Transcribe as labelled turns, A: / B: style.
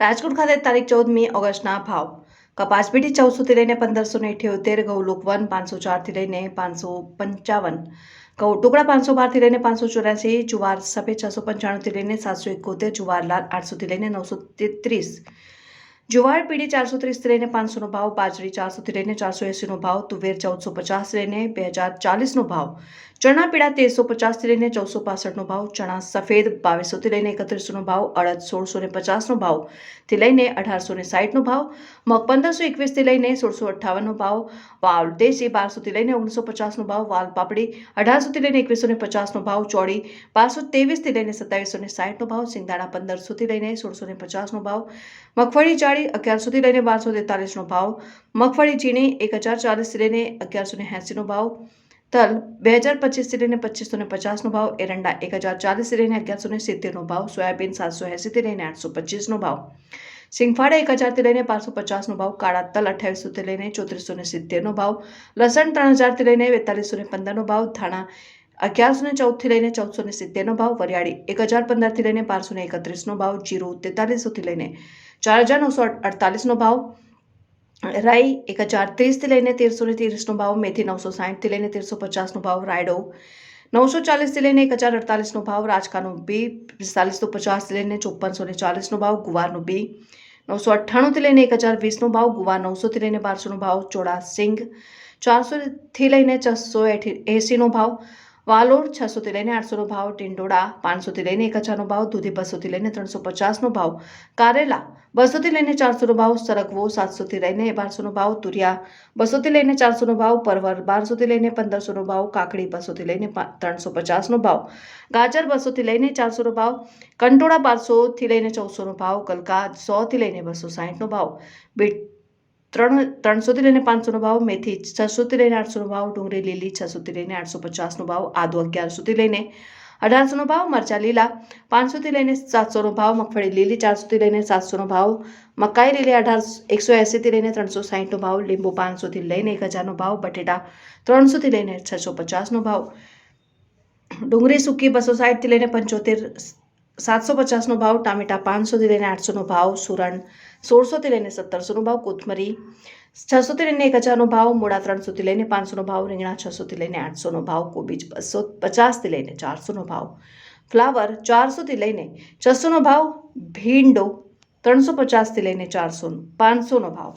A: રાજકોટ ખાતે તારીખ ચૌદમી ઓગસ્ટના ભાવ કપાસ પેટી ચૌદસોથી લઈને પંદરસો ને અઠ્યોતેર ઘઉં લોકવન પાંચસો ચારથી લઈને પાંચસો પંચાવન, ઘઉં ટુકડા પાંચસો બારથી લઈને પાંચસો ચોર્યાસી, જુવાર સફેદ છસો પંચાણુંથી લઈને સાતસો એકોતેર, જુવાર લાલ આઠસોથી લઈને નવસો તેત્રીસ જુવાર પીડી ચારસો ત્રીસથી લઈને પાંચસોનો ભાવ, બાજરી ચારસોથી લઈને ચારસો એંસીનો ભાવ, તુવેર ચૌદસો પચાસ લઈને બે હજાર ચાલીસનો ભાવ. ચણા પીળા તેરસો પચાસથી લઈને ચૌદસો પાસઠનો ભાવ, ચણા સફેદ બાવીસોથી લઈને એકત્રીસોનો ભાવ, અડદ સોળસો ને પચાસનો ભાવથી લઈને અઢારસો ને સાઠનો ભાવ, મગ પંદરસો એકવીસથી લઈને સોળસો અઠ્ઠાવનનો ભાવ વાલ દેશી બારસોથી લઈને ઓગણીસો પચાસનો ભાવ, વાલ પાપડી અઢારસોથી લઈને એકવીસો ને પચાસનો ભાવ, ચોળી બારસો તેવીસથી લઈને સત્તાવીસો ને સાઠનો ભાવ સિંગદાણા પંદરસોથી લઈને સોળસો ને પચાસનો ભાવ, મગફળી જાળી અગિયારસોથી લઈને બારસો તેતાલીસનો ભાવ, મગફળી ચીણી એક હજાર ચાલીસથી લઈને અગિયારસો ને એંસીનો ભાવ, તલ બે હજાર પચીસથી લઈને પચીસો ને પચાસનો ભાવ, એરંડા એક હજાર ચાલીસથી લઈને અગિયારસો ને સિત્તેરનો ભાવ, સોયાબીન સાતસો એંસીથી લઈને આઠસો પચીસનો ભાવ. સિંગફાળા એક હજારથી લઈને પાંચસો પચાસનો ભાવ, કાળા તલ અઠ્યાવીસોથી લઈને ચોત્રીસો ને સિત્તેરનો ભાવ, લસણ ત્રણ હજારથી લઈને બેતાલીસો ને પંદરનો ભાવ, ધાણા અગિયારસો ને ચૌદથી લઈને ચૌદસો ને સિત્તેરનો ભાવ, વરિયાળી એક હજાર પંદરથી લઈને બારસો ને એકત્રીસનો ભાવ, જીરું તેતાલીસોથી લઈને ચાર હજાર નવસો અડતાલીસનો ભાવ. રાઈ એક હજાર ત્રીસથી લઈને તેરસો ને ત્રીસનો ભાવ. મેથી નવસો સાહીઠથી લઈને તેરસો પચાસનો ભાવ. રાયડો નવસો ચાલીસથી લઈને એક હજાર અડતાલીસનો ભાવ. રાજકાનું બી પિસ્તાલીસો પચાસથી લઈને ચોપનસો ને ચાલીસનો ભાવ. ગુવારનું બી નવસો અઠ્ઠાણુંથી લઈને એક હજાર વીસનો ભાવ. ગુવાર નવસોથી લઈને બારસોનો ભાવ. ચોળા સિંગ ચારસોથી લઈને છસો એંસીનો ભાવ. વાલોડ છસોથી લઈને આઠસોનો ભાવ, ટિંડોળા પાંચસોથી લઈને એક હજારનો ભાવ, દૂધી બસોથી લઈને ત્રણસો પચાસનો ભાવ, કારેલા બસોથી લઈને ચારસોનો ભાવ, સરગવો સાતસોથી લઈને બારસોનો ભાવ, તુરિયા બસોથી લઈને ચારસોનો ભાવ, પરવર બારસોથી લઈને પંદરસોનો ભાવ, કાકડી બસોથી લઈને ત્રણસો પચાસનો ભાવ, ગાજર બસોથી લઈને ચારસોનો ભાવ, કંટોળા બારસોથી લઈને ચૌદસોનો ભાવ, કલકા સોથી લઈને બસો સાહીઠનો ભાવ બીટ ત્રણ, ત્રણસોથી લઈને પાંચસોનો ભાવ મેથી છસોથી લઈને આઠસોનો ભાવ, ડુંગળી, લીલી છસોથી લઈને આઠસો પચાસનો ભાવ, આદુ અગિયારસોથી લઈને અઢારસોનો ભાવ, મરચા લીલા પાંચસોથી લઈને સાતસોનો ભાવ, મગફળી લીલી ચારસોથી લઈને સાતસોનો ભાવ, મકાઈ લીલી અઢાર એકસો એંસીથી લઈને ત્રણસો સાહીઠનો ભાવ, લીંબુ પાંચસોથી લઈને એક હજારનો ભાવ, બટેટા ત્રણસોથી લઈને છસો પચાસનો ભાવ, ડુંગળી સૂકી બસો સાઠથી લઈને પંચોતેર સાતસો પચાસનો ભાવ, ટામેટા પાંચસોથી લઈને આઠસોનો ભાવ, સુરણ સોળસોથી લઈને સત્તરસોનો ભાવ, કોથમરી છસોથી લઈને એક હજારનો ભાવ મૂળા ત્રણસોથી લઈને પાંચસોનો ભાવ, રીંગણા છસોથી લઈને આઠસોનો ભાવ, કોબીજ બસો પચાસથી લઈને ચારસોનો ભાવ. ફ્લાવર ચારસોથી લઈને છસોનો ભાવ, ભીંડો ત્રણસો પચાસથી લઈને ચારસો પાંચસોનો ભાવ.